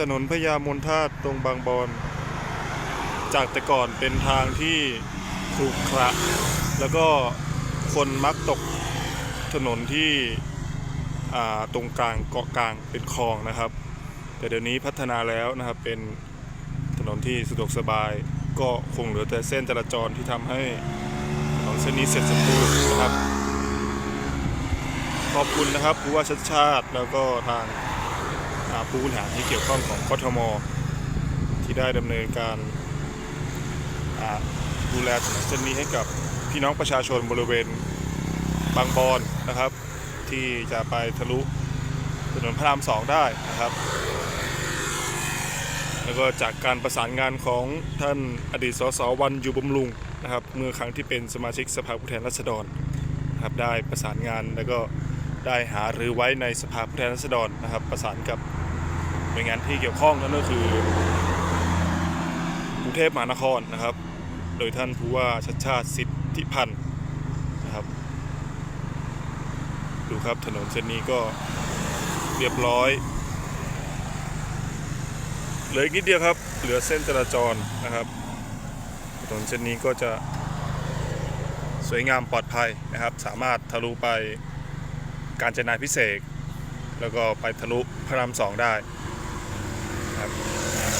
ถนนพญามนทาตตรงบางบอน จากแต่ก่อนเป็นทางที่ขรุขระแล้วก็คนมักตกถนนที่ตรงกลางเกาะกลางเป็นคลองนะครับ แต่เดี๋ยวนี้พัฒนาแล้วนะครับเป็นถนนที่สะดวกสบาย ก็คงเหลือแต่เส้นจราจรที่ทำให้ถนนเส้นนี้เสร็จสมบูรณ์นะครับ ขอบคุณนะครับผู้ว่าชัดชาติแล้วก็ทาง ผู้บริหารที่เกี่ยวข้องของกทม ที่ได้ดำเนินการดูแลถนนเส้นนี้ให้กับพี่น้องประชาชนบริเวณบางบอนนะครับ ที่จะไปทะลุถนนพระรามสองได้นะครับ แล้วก็จากการประสานงานของท่านอดีตสสวันอยู่บำรุงนะครับเมื่อครั้งที่เป็นสมาชิกสภาผู้แทนราษฎรนะครับได้ประสานงานแล้วก็ได้หารือไว้ในสภาผู้แทนราษฎรนะครับ ประสานกับ น่วยงานที่เกี่ยวข้องนั่นก็คือกรุงเทพมหานครนะครับ โดยท่านผู้ว่าชัดชาติสิทธิพันธ์นะครับ ดูครับถนนเส้นนี้ก็เรียบร้อยเหลืออีกนิดเดียวครับ เหลือเส้นจราจรนะครับถนนเส้นนี้ก็จะสวยงามปลอดภัยนะครับ สามารถทะลุไปการจนาพิเศษ แล้วก็ไปทะลุพระรามสองได้ ครับ